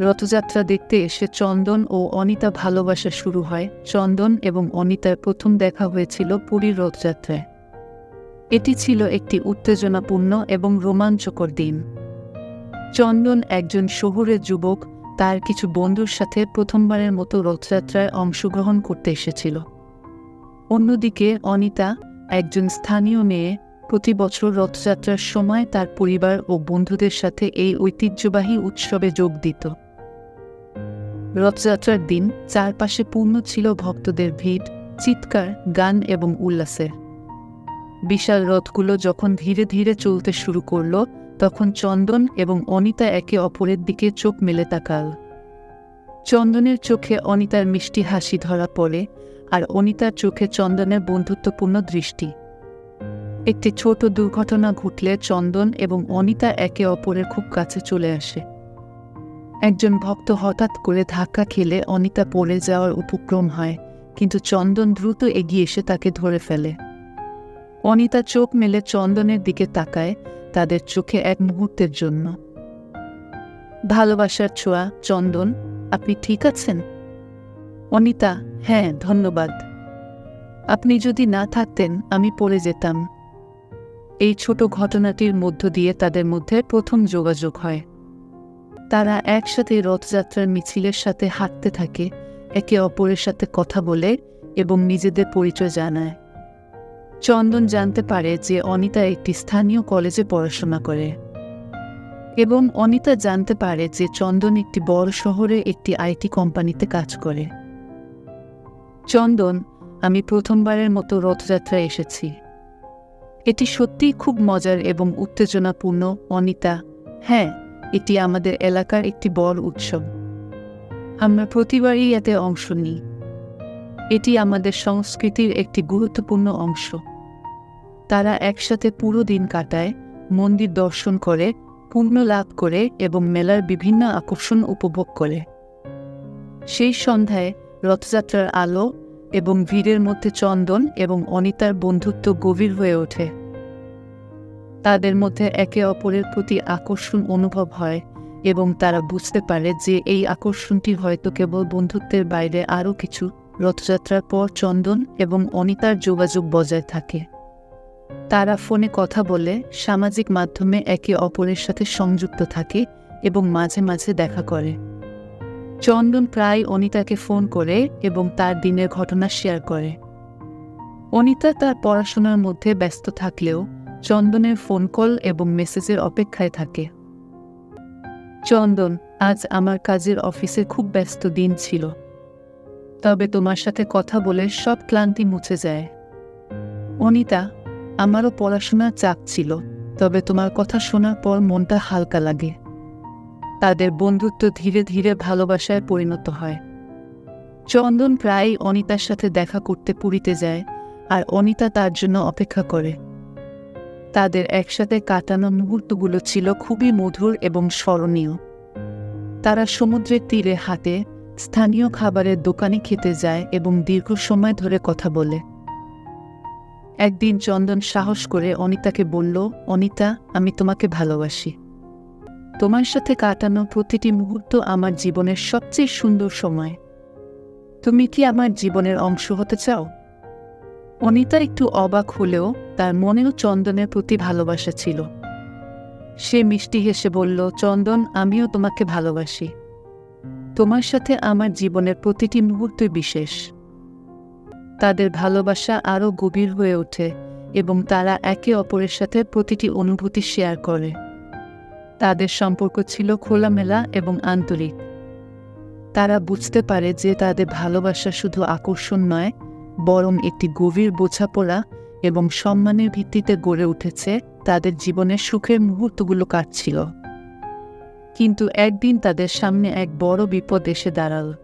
রথযাত্রা দেখতে এসে চন্দন ও অনিতা ভালোবাসা শুরু হয়। চন্দন এবং অনিতার প্রথম দেখা হয়েছিল পুরীর রথযাত্রায়। এটি ছিল একটি উত্তেজনাপূর্ণ এবং রোমাঞ্চকর দিন। চন্দন একজন শহুরের যুবক, তার কিছু বন্ধুর সাথে প্রথমবারের মতো রথযাত্রায় অংশগ্রহণ করতে এসেছিল। অন্যদিকে অনিতা, একজন স্থানীয় মেয়ে, প্রতি বছর রথযাত্রার সময় তার পরিবার ও বন্ধুদের সাথে এই ঐতিহ্যবাহী উৎসবে যোগ দিত। রথযাত্রার দিন চারপাশে পূর্ণ ছিল ভক্তদের ভিড়, চিৎকার, গান এবং উল্লাসে বিশাল রথগুলো যখন ধীরে ধীরে চলতে শুরু করল, তখন চন্দন এবং অনিতা একে অপরের দিকে চোখ মেলে তাকাল। চন্দনের চোখে অনিতার মিষ্টি হাসি ধরা পড়ে আর অনিতার চোখে চন্দনের বন্ধুত্বপূর্ণ দৃষ্টি। একটি ছোট দুর্ঘটনা ঘটলে চন্দন এবং অনিতা একে অপরের খুব কাছে চলে আসে। একজন ভক্ত হঠাৎ করে ধাক্কা খেলে অনিতা পড়ে যাওয়ার উপক্রম হয়, কিন্তু চন্দন দ্রুত এগিয়ে এসে তাকে ধরে ফেলে। অনিতা চোখ মেলে চন্দনের দিকে তাকায় তাদের চোখে এক মুহূর্তের জন্য। ভালোবাসার ছোঁয়া, চন্দন, আপনি ঠিক আছেন? অনিতা হ্যাঁ ধন্যবাদ। আপনি যদি না থাকতেন, আমি পড়ে যেতাম। এই ছোট ঘটনাটির মধ্য দিয়ে তাদের মধ্যে প্রথম যোগাযোগ হয়। তারা একসাথে রথযাত্রার মিছিলের সাথে হাঁটতে থাকে, একে অপরের সাথে কথা বলে এবং নিজেদের পরিচয় জানায়। চন্দন জানতে পারে যে অনিতা একটি স্থানীয় কলেজে পড়াশোনা করে এবং অনিতা জানতে পারে যে চন্দন একটি বড় শহরে একটি আইটি কোম্পানিতে কাজ করে। চন্দন, আমি প্রথমবারের মতো রথযাত্রায় এসেছি। এটি সত্যিই খুব মজার এবং উত্তেজনাপূর্ণ, অনিতা। হ্যাঁ এটি আমাদের এলাকার একটি বড় উৎসব। আমরা প্রতিবারই এতে অংশ নিই। এটি আমাদের সংস্কৃতির একটি গুরুত্বপূর্ণ অংশ। তারা একসাথে পুরো দিন কাটায়, মন্দির দর্শন করে পূর্ণ লাভ করে এবং মেলার বিভিন্ন আকর্ষণ উপভোগ করে। সেই সন্ধ্যায় রথযাত্রার আলো এবং ভিড়ের মধ্যে চন্দন এবং অনিতার বন্ধুত্ব গভীর হয়ে ওঠে। তাদের মধ্যে একে অপরের প্রতি আকর্ষণ অনুভব হয় এবং তারা বুঝতে পারে যে এই আকর্ষণটি হয়তো কেবল বন্ধুত্বের বাইরে আরও কিছু, রথযাত্রার পর চন্দন এবং অনিতার যোগাযোগ বজায় থাকে। তারা ফোনে কথা বলে, সামাজিক মাধ্যমে একে অপরের সাথে সংযুক্ত থাকে এবং মাঝে মাঝে দেখা করে। চন্দন প্রায় অনিতাকে ফোন করে এবং তার দিনের ঘটনা শেয়ার করে। অনিতা তার পড়াশোনার মধ্যে ব্যস্ত থাকলেও চন্দনের ফোন কল এবং মেসেজের অপেক্ষায় থাকে। চন্দন, আজ আমার কাজের অফিসে খুব ব্যস্ত দিন ছিল। তবে তোমার সাথে কথা বলে সব ক্লান্তি মুছে যায়। অনিতা, আমারও পড়াশোনার চাপ ছিল, তবে তোমার কথা শোনার পর মনটা হালকা লাগে। তাদের বন্ধুত্ব ধীরে ধীরে ভালোবাসায় পরিণত হয়। চন্দন প্রায়ই অনিতার সাথে দেখা করতে পুরীতে যায়, আর অনিতা তার জন্য অপেক্ষা করে। তাদের একসাথে কাটানো মুহূর্তগুলো ছিল খুবই মধুর এবং স্মরণীয়। তারা সমুদ্রের তীরে হাতে স্থানীয় খাবারের দোকানে খেতে যায় এবং দীর্ঘ সময় ধরে কথা বলে। একদিন চন্দন সাহস করে অনিতাকে বলল, অনিতা, আমি তোমাকে ভালোবাসি। তোমার সাথে কাটানো প্রতিটি মুহূর্ত আমার জীবনের সবচেয়ে সুন্দর সময়। তুমি কি আমার জীবনের অংশ হতে চাও? অনিতা একটু অবাক হলেও তার মনেও চন্দনের প্রতি ভালোবাসা ছিল। সে মিষ্টি হেসে বলল, চন্দন, আমিও তোমাকে ভালোবাসি। তোমার সাথে আমার জীবনের প্রতিটি মুহূর্ত বিশেষ। তাদের ভালোবাসা আরও গভীর হয়ে ওঠে এবং তারা একে অপরের সাথে প্রতিটি অনুভূতি শেয়ার করে। তাদের সম্পর্ক ছিল খোলামেলা এবং আন্তরিক। তারা বুঝতে পারে যে তাদের ভালোবাসা শুধু আকর্ষণ নয় বরং একটি গভীর বোঝাপড়া এবং সম্মানের ভিত্তিতে গড়ে উঠেছে তাদের জীবনের সুখের মুহূর্তগুলো কাটছিল। কিন্তু একদিন তাদের সামনে এক বড় বিপদ এসে দাঁড়াল।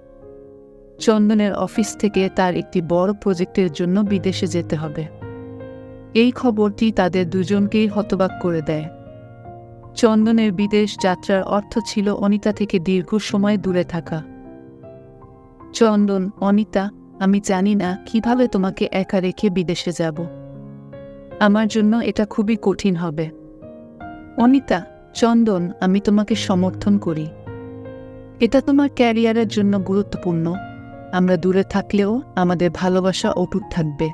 চন্দনের অফিস থেকে তার একটি বড় প্রজেক্টের জন্য বিদেশে যেতে হবে। এই খবরটি তাদের দুজনকেই হতবাক করে দেয়। চন্দনের বিদেশ যাত্রার অর্থ ছিল অনিতা থেকে দীর্ঘ সময় দূরে থাকা। চন্দন, অনিতা আমি জানি না কীভাবে তোমাকে একা রেখে বিদেশে যাব। আমার জন্য এটা খুবই কঠিন হবে। অনিতা, চন্দন, আমি তোমাকে সমর্থন করি। এটা তোমার ক্যারিয়ারের জন্য গুরুত্বপূর্ণ। আমরা দূরে থাকলেও আমাদের ভালোবাসা অটুট থাকবে।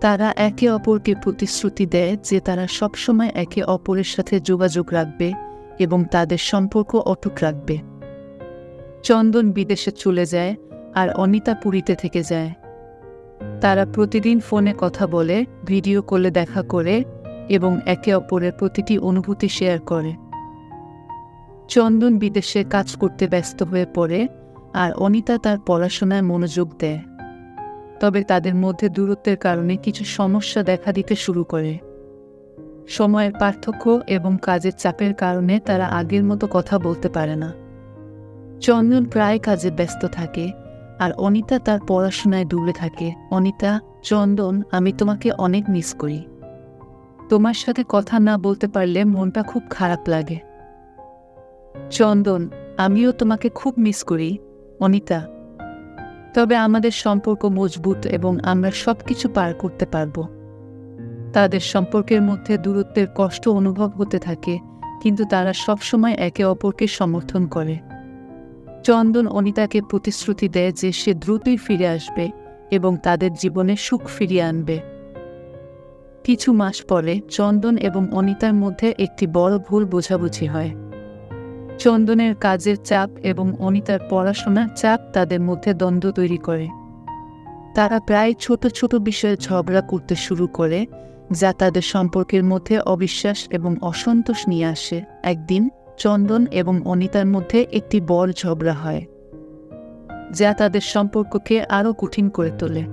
তারা একে অপরকে প্রতিশ্রুতি দেয় যে তারা সবসময় একে অপরের সাথে যোগাযোগ রাখবে এবং তাদের সম্পর্ক অটুট রাখবে। চন্দন বিদেশে চলে যায় আর অনিতা পুরীতে থেকে যায়। তারা প্রতিদিন ফোনে কথা বলে, ভিডিও কলে দেখা করে এবং একে অপরের প্রতিটি অনুভূতি শেয়ার করে। চন্দন বিদেশে কাজ করতে ব্যস্ত হয়ে পড়ে আর অনিতা তার পড়াশোনায় মনোযোগ দেয়। তবে তাদের মধ্যে দূরত্বের কারণে কিছু সমস্যা দেখা দিতে শুরু করে। সময়ের পার্থক্য এবং কাজের চাপের কারণে তারা আগের মতো কথা বলতে পারে না। চন্দন প্রায় কাজে ব্যস্ত থাকে আর অনিতা তার পড়াশোনায় ডুবে থাকে। অনিতা, চন্দন, আমি তোমাকে অনেক মিস করি। তোমার সাথে কথা না বলতে পারলে মনটা খুব খারাপ লাগে। চন্দন, আমিও তোমাকে খুব মিস করি। অনিতা, তবে আমাদের সম্পর্ক মজবুত এবং আমরা সব কিছু পার করতে পারব। তাদের সম্পর্কের মধ্যে দূরত্বের কষ্ট অনুভব হতে থাকে, কিন্তু তারা সবসময় একে অপরকে সমর্থন করে। চন্দন অনিতাকে প্রতিশ্রুতি দেয় যে সে দ্রুতই ফিরে আসবে এবং তাদের জীবনে সুখ ফিরিয়ে আনবে। কিছু মাস পরে চন্দন এবং অনিতার মধ্যে একটি বড় ভুল বোঝাবুঝি হয়। চন্দনের কাজের চাপ এবং অনিতার পড়াশোনার চাপ তাদের মধ্যে দ্বন্দ্ব তৈরি করে। তারা প্রায় ছোট ছোট বিষয়ে ঝগড়া করতে শুরু করে, যা তাদের সম্পর্কের মধ্যে অবিশ্বাস এবং অসন্তোষ নিয়ে আসে। একদিন চন্দন এবং অনিতার মধ্যে একটি বড় ঝগড়া হয়, যা তাদের সম্পর্ককে আরও কঠিন করে তোলে।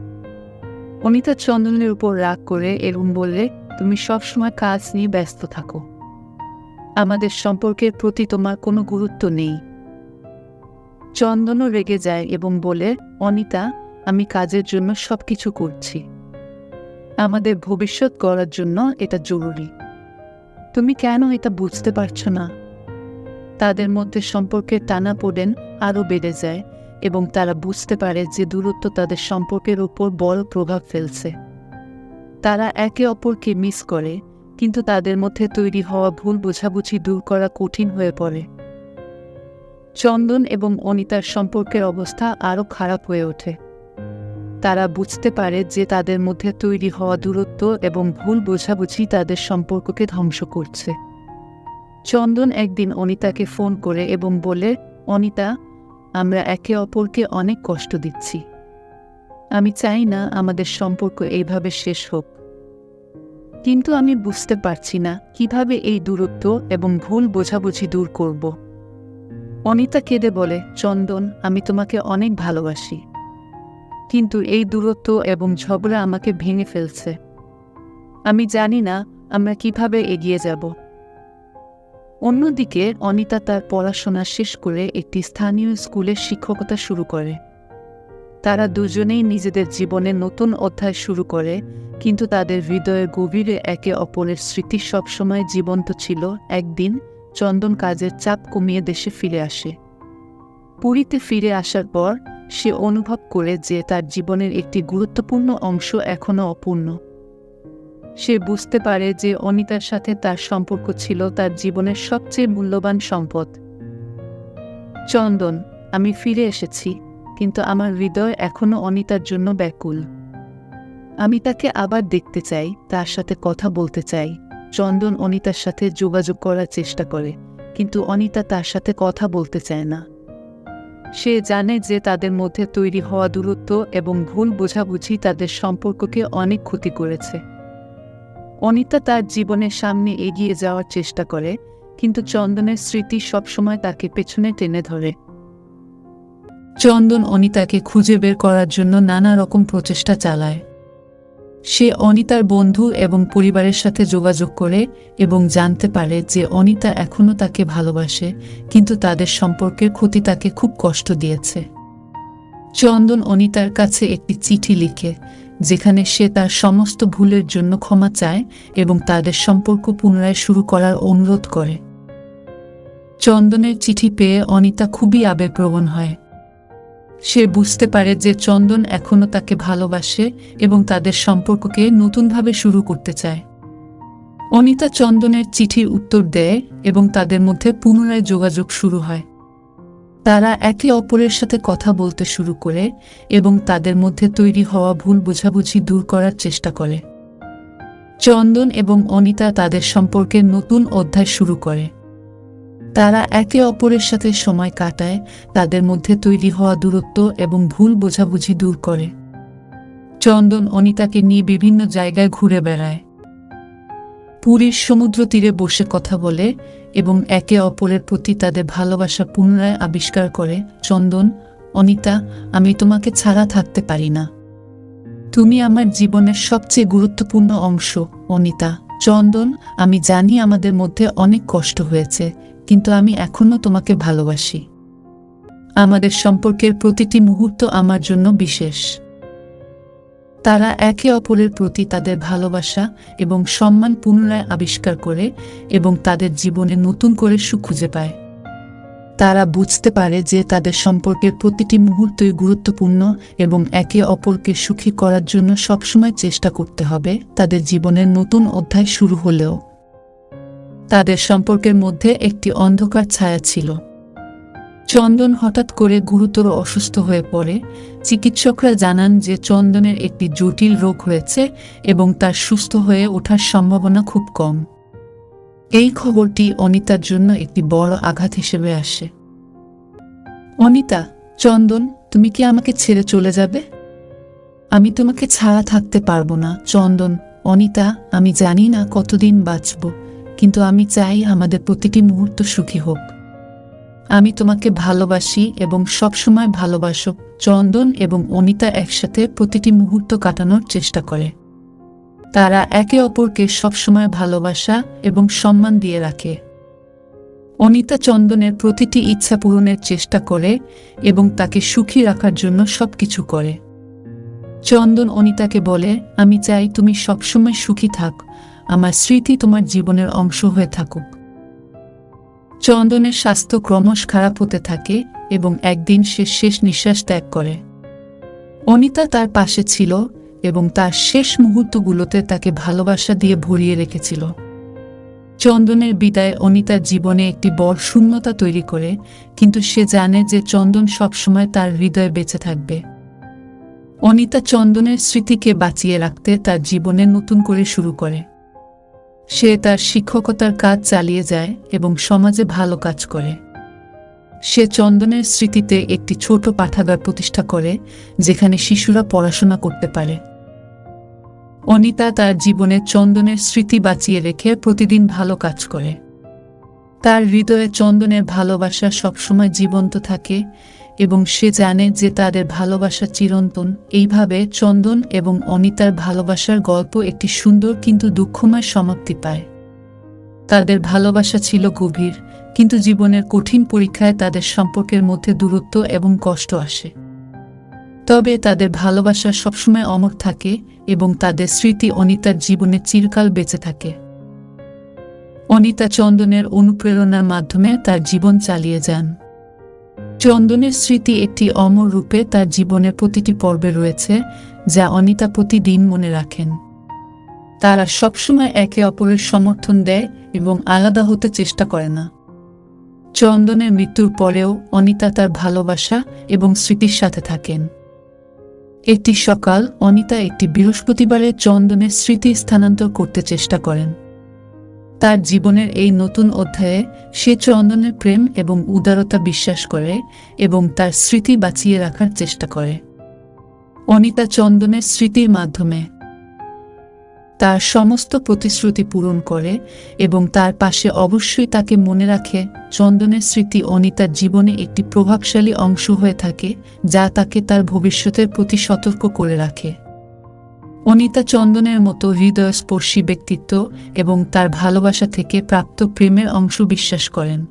অনিতা চন্দনের উপর রাগ করে এরম বললে তুমি সবসময় কাজ নিয়ে ব্যস্ত থাকো। আমাদের সম্পর্কের প্রতি তোমার কোনো গুরুত্ব নেই চন্দনও রেগে যায় এবং বলে, অনিতা, আমি কাজের জন্য সবকিছু করছি। আমাদের ভবিষ্যৎ গড়ার জন্য এটা জরুরি। তুমি কেন এটা বুঝতে পারছ না? তাদের মধ্যে সম্পর্কের টানা পড়েন আরও বেড়ে যায় এবং তারা বুঝতে পারে যে দূরত্ব তাদের সম্পর্কের উপর বড় প্রভাব ফেলছে। তারা একে অপরকে মিস করে, কিন্তু তাদের মধ্যে তৈরি হওয়া ভুল বোঝাবুঝি দূর করা কঠিন হয়ে পড়ে। চন্দন এবং অনিতার সম্পর্কের অবস্থা আরও খারাপ হয়ে ওঠে। তারা বুঝতে পারে যে তাদের মধ্যে তৈরি হওয়া দূরত্ব এবং ভুল বোঝাবুঝি তাদের সম্পর্ককে ধ্বংস করছে। চন্দন একদিন অনিতাকে ফোন করে এবং বলে, অনিতা, আমরা একে অপরকে অনেক কষ্ট দিচ্ছি। আমি চাই না আমাদের সম্পর্ক এইভাবে শেষ হোক। কিন্তু আমি বুঝতে পারছি না কীভাবে এই দূরত্ব এবং ভুল বোঝাবুঝি দূর করব। অনিতা কেঁদে বলে, চন্দন, আমি তোমাকে অনেক ভালোবাসি। কিন্তু এই দূরত্ব এবং ঝগড়া আমাকে ভেঙে ফেলছে। আমি জানি না আমরা কীভাবে এগিয়ে যাব। অন্যদিকে, অনিতা তার পড়াশোনা শেষ করে একটি স্থানীয় স্কুলে শিক্ষকতা শুরু করে। তারা দুজনেই নিজেদের জীবনে নতুন অধ্যায় শুরু করে, কিন্তু তাদের হৃদয়ের গভীরে একে অপরের স্মৃতি সবসময় জীবন্ত ছিল। একদিন, চন্দন কাজের চাপ কমিয়ে দেশে ফিরে আসে। পুরীতে ফিরে আসার পর, সে অনুভব করে যে তার জীবনের একটি গুরুত্বপূর্ণ অংশ এখনও অপূর্ণ। সে বুঝতে পারে যে অনিতার সাথে তার সম্পর্ক ছিল তার জীবনের সবচেয়ে মূল্যবান সম্পদ। চন্দন, আমি ফিরে এসেছি, কিন্তু আমার হৃদয় এখনও অনিতার জন্য ব্যাকুল। আমি তাকে আবার দেখতে চাই, তার সাথে কথা বলতে চাই। চন্দন অনিতার সাথে যোগাযোগ করার চেষ্টা করে, কিন্তু অনিতা তার সাথে কথা বলতে চায় না। সে জানে যে তাদের মধ্যে তৈরি হওয়া দূরত্ব এবং ভুল বোঝাবুঝি তাদের সম্পর্ককে অনেক ক্ষতি করেছে। অনিতা তার জীবনের সামনে এগিয়ে যাওয়ার চেষ্টা করে, কিন্তু চন্দনের স্মৃতি সবসময় তাকে পেছনে টেনে ধরে। চন্দন অনিতাকে খুঁজে বের করার জন্য নানা রকম প্রচেষ্টা চালায়। সে অনিতার বন্ধু এবং পরিবারের সাথে যোগাযোগ করে এবং জানতে পারে যে অনিতা এখনও তাকে ভালোবাসে, কিন্তু তাদের সম্পর্কের ক্ষতি তাকে খুব কষ্ট দিয়েছে। চন্দন অনিতার কাছে একটি চিঠি লিখে যেখানে সে তার সমস্ত ভুলের জন্য ক্ষমা চায় এবং তাদের সম্পর্ক পুনরায় শুরু করার অনুরোধ করে। চন্দনের চিঠি পেয়ে অনিতা খুবই আবেগপ্রবণ হয়। সে বুঝতে পারে যে চন্দন এখনও তাকে ভালোবাসে এবং তাদের সম্পর্ককে নতুনভাবে শুরু করতে চায়। অনিতা চন্দনের চিঠির উত্তর দেয় এবং তাদের মধ্যে পুনরায় যোগাযোগ শুরু হয়। তারা একে অপরের সাথে কথা বলতে শুরু করে এবং তাদের মধ্যে তৈরি হওয়া ভুল বোঝাবুঝি দূর করার চেষ্টা করে। চন্দন এবং অনিতা তাদের সম্পর্কের নতুন অধ্যায় শুরু করে। তারা একে অপরের সাথে সময় কাটায়, তাদের মধ্যে তৈরি হওয়া দূরত্ব এবং ভুল বোঝাবুঝি দূর করে। চন্দন অনিতাকে নিয়ে বিভিন্ন জায়গায় ঘুরে বেড়ায়। পুরীর সমুদ্র তীরে বসে কথা বলে এবং একে অপরের প্রতি তাদের ভালোবাসা পুনরায় আবিষ্কার করে, চন্দন, অনিতা, আমি তোমাকে ছাড়া থাকতে পারি না। তুমি আমার জীবনের সবচেয়ে গুরুত্বপূর্ণ অংশ, অনিতা। চন্দন, আমি জানি আমাদের মধ্যে অনেক কষ্ট হয়েছে, কিন্তু আমি এখনও তোমাকে ভালোবাসি। আমাদের সম্পর্কের প্রতিটি মুহূর্ত আমার জন্য বিশেষ। তারা একে অপরের প্রতি তাদের ভালোবাসা এবং সম্মান পুনরায় আবিষ্কার করে এবং তাদের জীবনে নতুন করে সুখ খুঁজে পায়। তারা বুঝতে পারে যে তাদের সম্পর্কের প্রতিটি মুহূর্তই গুরুত্বপূর্ণ এবং একে অপরকে সুখী করার জন্য সবসময় চেষ্টা করতে হবে তাদের জীবনের নতুন অধ্যায় শুরু হলেও। তাদের সম্পর্কের মধ্যে একটি অন্ধকার ছায়া ছিল। চন্দন হঠাৎ করে গুরুতর অসুস্থ হয়ে পড়ে। চিকিৎসকরা জানান যে চন্দনের একটি জটিল রোগ হয়েছে এবং তার সুস্থ হয়ে ওঠার সম্ভাবনা খুব কম। এই খবরটি অনিতার জন্য একটি বড় আঘাত হিসেবে আসে। অনিতা, চন্দন, তুমি কি আমাকে ছেড়ে চলে যাবে? আমি তোমাকে ছাড়া থাকতে পারব না, চন্দন। অনিতা, আমি জানি না কতদিন বাঁচব, কিন্তু আমি চাই আমাদের প্রতিটি মুহূর্ত সুখী হোক। আমি তোমাকে ভালোবাসি এবং সবসময় ভালোবাসো, চন্দন এবং অনিতা একসাথে প্রতিটি মুহূর্ত কাটানোর চেষ্টা করে। তারা একে অপরকে সবসময় ভালোবাসা এবং সম্মান দিয়ে রাখে। অনিতা চন্দনের প্রতিটি ইচ্ছা পূরণের চেষ্টা করে এবং তাকে সুখী রাখার জন্য সব কিছু করে। চন্দন অনিতাকে বলে, আমি চাই তুমি সবসময় সুখী থাক। আমার স্মৃতি তোমার জীবনের অংশ হয়ে থাকুক। চন্দনের স্বাস্থ্য ক্রমশ খারাপ হতে থাকে এবং একদিন সে শেষ নিঃশ্বাস ত্যাগ করে। অনিতা তার পাশে ছিল এবং তার শেষ মুহূর্তগুলোতে তাকে ভালোবাসা দিয়ে ভরিয়ে রেখেছিল। চন্দনের বিদায় অনিতার জীবনে একটি বড় শূন্যতা তৈরি করে, কিন্তু সে জানে যে চন্দন সবসময় তার হৃদয়ে বেঁচে থাকবে। অনিতা চন্দনের স্মৃতিকে বাঁচিয়ে রাখতে তার জীবনে নতুন করে শুরু করে। সে তার শিক্ষকতার কাজ চালিয়ে যায় এবং সমাজে ভালো কাজ করে। সে চন্দনের স্মৃতিতে একটি ছোট পাঠাগার প্রতিষ্ঠা করে, যেখানে শিশুরা পড়াশোনা করতে পারে। অনিতা তার জীবনে চন্দনের স্মৃতি বাঁচিয়ে রেখে প্রতিদিন ভালো কাজ করে। তার হৃদয়ে চন্দনের ভালোবাসা সবসময় জীবন্ত থাকে এবং সে জানে যে তাদের ভালোবাসা চিরন্তন। এইভাবে চন্দন এবং অনিতার ভালোবাসার গল্প একটি সুন্দর কিন্তু দুঃখময় সমাপ্তি পায়। তাদের ভালোবাসা ছিল গভীর, কিন্তু জীবনের কঠিন পরীক্ষায় তাদের সম্পর্কের মধ্যে দূরত্ব এবং কষ্ট আসে। তবে তাদের ভালোবাসা সবসময় অমর থাকে এবং তাদের স্মৃতি অনিতার জীবনে চিরকাল বেঁচে থাকে। অনিতা চন্দনের অনুপ্রেরণার মাধ্যমে তার জীবন চালিয়ে যান। চন্দনের স্মৃতি একটি অমর রূপে তার জীবনের প্রতিটি পর্বে রয়েছে, যা অনিতা প্রতিদিন মনে রাখেন। তারা সবসময় একে অপরের সমর্থন দেয় এবং আলাদা হতে চেষ্টা করে না। চন্দনের মৃত্যুর পরেও অনিতা তার ভালোবাসা এবং স্মৃতির সাথে থাকেন। একটি সকাল অনিতা একটি বৃহস্পতিবারে চন্দনের স্মৃতি স্থানান্তর করতে চেষ্টা করেন। তার জীবনের এই নতুন অধ্যায়ে সে চন্দনের প্রেম এবং উদারতা বিশ্বাস করে এবং তার স্মৃতি বাঁচিয়ে রাখার চেষ্টা করে। অনিতা চন্দনের স্মৃতির মাধ্যমে তার সমস্ত প্রতিশ্রুতি পূরণ করে এবং তার পাশে অবশ্যই তাকে মনে রাখে চন্দনের স্মৃতি অনিতার জীবনে একটি প্রভাবশালী অংশ হয়ে থাকে যা তাকে তার ভবিষ্যতের প্রতি সতর্ক করে রাখে। অনিতা চন্দনের মতো হৃদয়স্পর্শী ব্যক্তিত্ব এবং তার ভালোবাসা থেকে প্রাপ্ত প্রেমের অংশ বিশ্বাস করেন।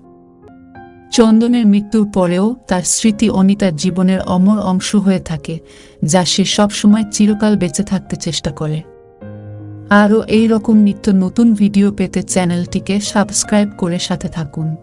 চন্দনের মৃত্যুর পরেও তার স্মৃতি অনিতার জীবনের অমর অংশ হয়ে থাকে, যা সে সবসময় চিরকাল বেঁচে থাকতে চেষ্টা করে। আরও এই রকম নিত্য নতুন ভিডিও পেতে চ্যানেলটিকে সাবস্ক্রাইব করে সাথে থাকুন।